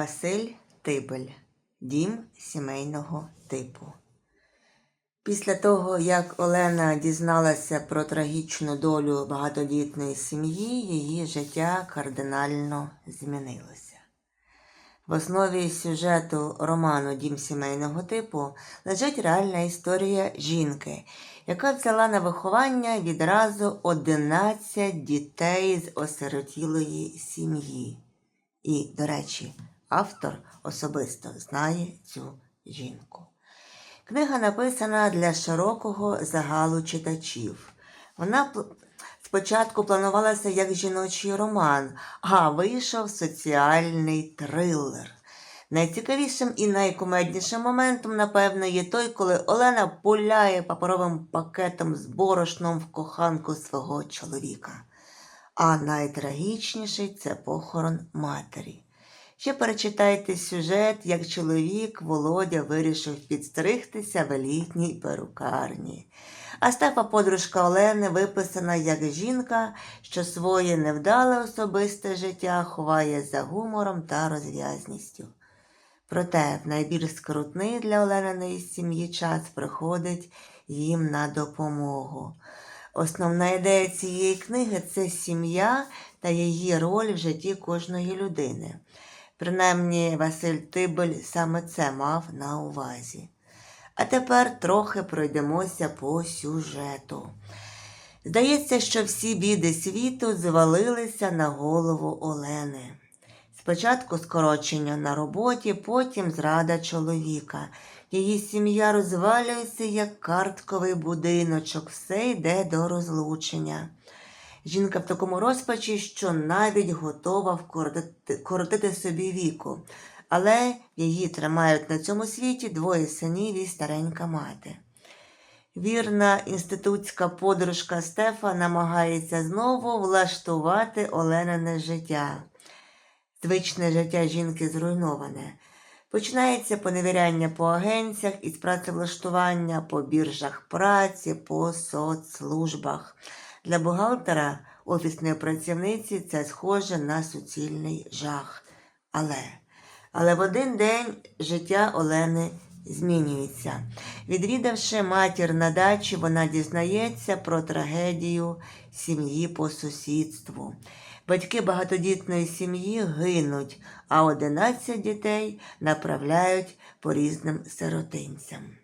Василь Тибель. Дім сімейного типу. Після того, як Олена дізналася про трагічну долю багатодітної сім'ї, її життя кардинально змінилося. В основі сюжету роману Дім сімейного типу лежить реальна історія жінки, яка взяла на виховання відразу 11 дітей з осиротілої сім'ї. І, до речі, автор особисто знає цю жінку. Книга написана для широкого загалу читачів. Вона спочатку планувалася як жіночий роман, а вийшов соціальний трилер. Найцікавішим і найкумеднішим моментом, напевно, є той, коли Олена пуляє паперовим пакетом з борошном в коханку свого чоловіка. А найтрагічніший це похорон матері. Ще перечитайте сюжет, як чоловік Володя вирішив підстригтися в елітній перукарні. А Стефа, подружка Олени, виписана як жінка, що своє невдале особисте життя ховає за гумором та розв'язністю. Проте в найбільш скрутний для Олениної сім'ї час приходить їм на допомогу. Основна ідея цієї книги це сім'я та її роль в житті кожної людини. Принаймні, Василь Тибель саме це мав на увазі. А тепер трохи пройдемося по сюжету. Здається, що всі біди світу звалилися на голову Олени. Спочатку скорочення на роботі, потім зрада чоловіка. Її сім'я розвалюється як картковий будиночок, все йде до розлучення. Жінка в такому розпачі, що навіть готова вкоротити коротити собі віку, але її тримають на цьому світі двоє синів і старенька мати. Вірна інститутська подружка Стефа намагається знову влаштувати Оленине життя. Звичне життя жінки зруйноване. Починається поневіряння по агенціях із працевлаштування, по біржах праці, по соцслужбах. Для бухгалтера, офісної працівниці, це схоже на суцільний жах. Але, але в один день життя Олени змінюється. Відвідавши матір на дачі, вона дізнається про трагедію сім'ї по сусідству. Батьки багатодітної сім'ї гинуть, а 11 дітей направляють по різним сиротинцям.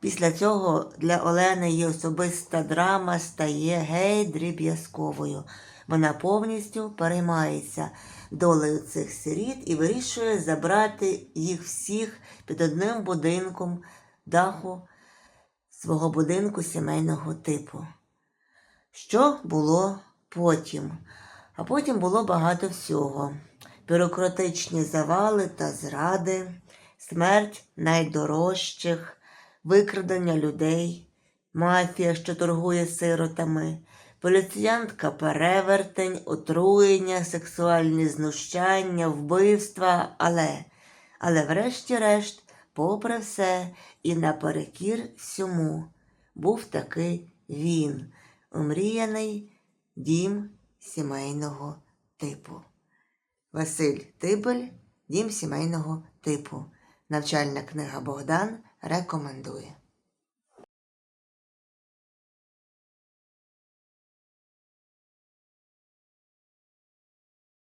Після цього для Олени її особиста драма стає геть дріб'язковою. Вона повністю переймається долею цих сиріт і вирішує забрати їх всіх під одним будинком даху свого будинку сімейного типу. Що було потім? А потім було багато всього: бюрократичні завали та зради, смерть найдорожчих, викрадення людей, мафія, що торгує сиротами, поліціянтка перевертень, отруєння, сексуальні знущання, вбивства, але, але врешті-решт, попри все і наперекір всьому, був таки він, омріяний дім сімейного типу. Василь Тибель, дім сімейного типу. Навчальна книга Богдан рекомендує.